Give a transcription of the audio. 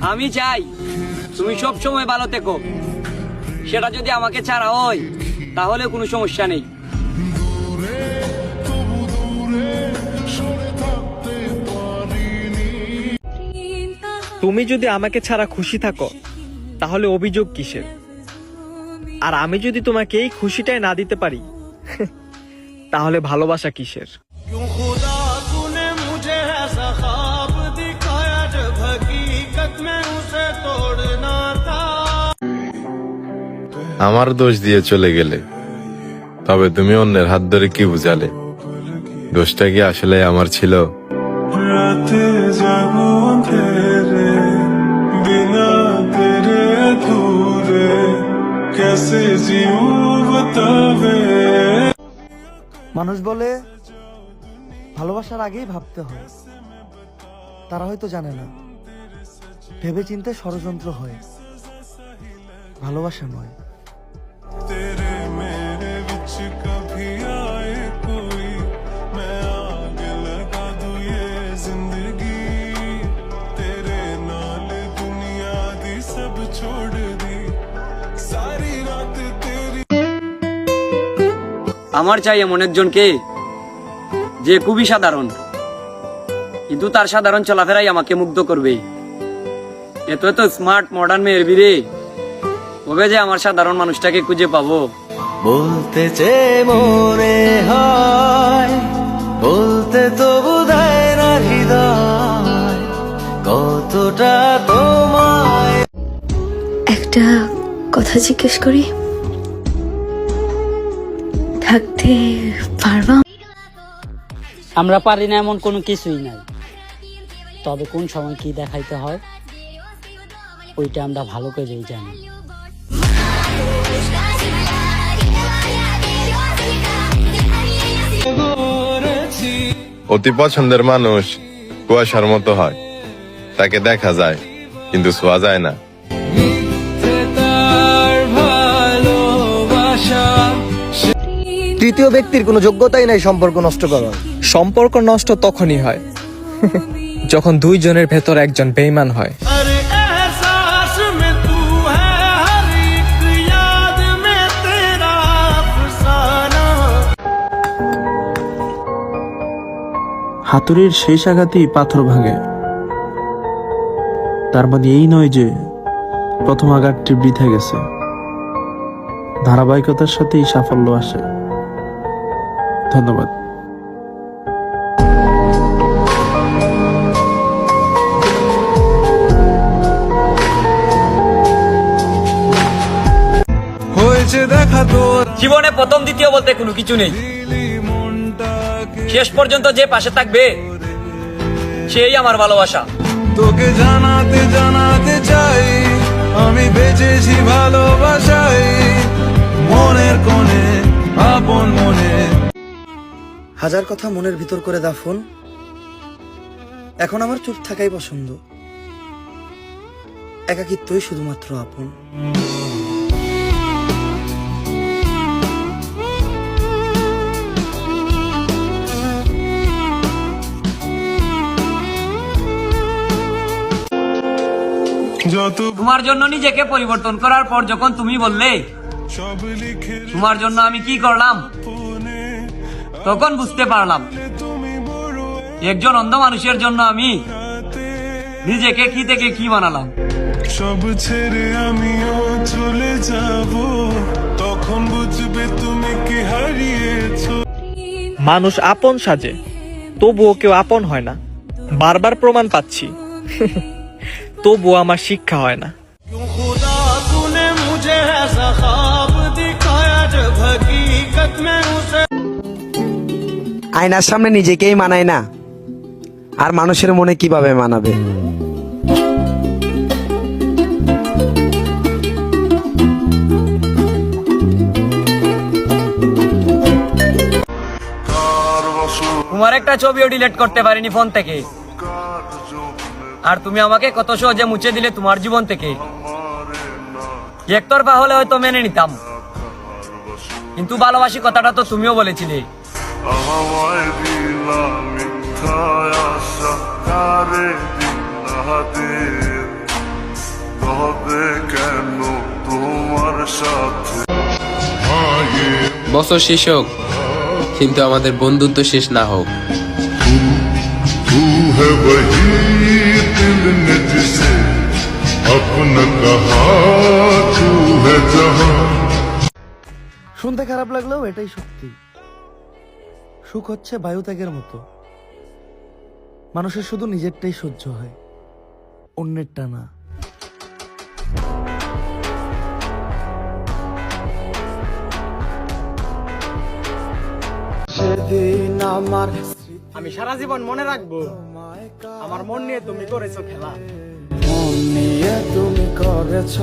আমি চাই তুমি সব সময় ভালো থেকো। সেটা যদি আমাকে ছাড়া হয়, তাহলে কোনো সমস্যা নেই। তুমি যদি আমাকে ছাড়া খুশি থাকো, তাহলে অভিযোগ কিসের? আর আমি যদি তোমাকে এই খুশিটাই না দিতে পারি, তাহলে ভালোবাসা কিসের? আমার দোষ দিয়ে চলে গেলে তবে তুমি অন্যের হাত ধরে কি বুঝালে? দোষটা কি আসলে আমার ছিল? মানুষ বলে ভালোবাসার আগেই ভাবতে হয়। তারা হয়তো জানে না। ভেবে চিনতে ষড়যন্ত্র হয়। ভালোবাসা নয়। छोड़ दी सारी रात तेरी আমার চাই এমন একজনকে যে খুবই সাধারণ কিন্তু তার সাধারণ চলাফেরাই আমাকে মুগ্ধ করবে এত এত স্মার্ট মডার্ন মেয়ের ভিড়ে কবে যে আমার সাধারণ মানুষটাকে খুঁজে পাবো বলতে চেয়ে মনে হয় বলতে তো বোধহয় না হৃদয় কতটা তোমায় একটা কথা জিজ্ঞেস করি। থাকতে পারবা? আমরা পারি না এমন কোনো কিছুই নাই। তবে কোন সময় কি দেখাইতে হয় ওইটা আমরা ভালো করেই জানি। অতি পছন্দের মানুষ কুয়াশার মতো হয়। তাকে দেখা যায় কিন্তু ছোঁয়া যায় না। তৃতীয় ব্যক্তির কোনো যোগ্যতাই নাই সম্পর্ক নষ্ট করার। সম্পর্ক নষ্ট তখনই হয় যখন দুইজনের ভেতর একজন বেইমান হয়। হাতুড়ির শেষ আঘাতেই পাথর ভাঙে। তার মানে এই নয় যে প্রথম আঘাতটি বৃথা গেছে। ধারাবাহিকতার সাথেই সাফল্য আসে। ধন্যবাদ। হয়েছে দেখা তোর জীবনে প্রথম দ্বিতীয় বলতে কোনো কিছু নেই। শেষ পর্যন্ত যে পাশে থাকবে সেই আমার ভালোবাসা। তোকে জানাতে জানাতে চাই আমি বেঁচেছি ভালোবাসাই মনের কোণে আপন মনে হাজার কথা মনের ভিতর করে দাফন এখন আমার চুপ থাকাই পছন্দ। একাকিত্বই শুধুমাত্র আপন। তোমার জন্য নিজেকে পরিবর্তন করার পর যখন তুমি বললে তোমার জন্য আমি কি করলাম? তখন বুঝতে পারলাম তুমি বড় একজন অন্ধ মানুষের জন্য আমি রাতে নিজেকে কি থেকে কি বানালাম সব ছেড়ে আমিও চলে যাব তখন বুঝবে তুমি কি হারিয়েছো মানুষ আপন সাজে তবুও কেউ আপন হয় না বারবার প্রমাণ পাচ্ছি তবুও আমার শিক্ষা হয় না क्यों खुदा तूने मुझे ऐसा ख्वाब दिखाया जब हकीकत में उसे আয়নার সামনে নিজেকেই মানায় না। আর মানুষের মনে কীভাবে মানাবে? তোমার একটা ছবিও ডিলিট করতে পারিনি ফোন থেকে। আর তুমি আমাকে কত সহজে মুছে দিলে তোমার জীবন থেকে। একতরফা হলে হয়তো মেনে নিতাম। কিন্তু ভালোবাসি কথাটা তো তুমিও বলেছিলে। আমার দিলা তোমার সাথে বছর শেষ হোক, কিন্তু আমাদের বন্ধুত্ব শেষ না হোক। শুনতে খারাপ লাগলেও এটাই সত্যি। সুখ হচ্ছে বায়ুত্যাগের মতো। মানুষের শুধু নিজেরটাই সহ্য হয় অন্যেরটা না। সেদিন আমার আমি সারা জীবন মনে রাখব আমার মন নিয়ে তুমি করেছ খেলা। মন নিয়ে তুমি করেছ।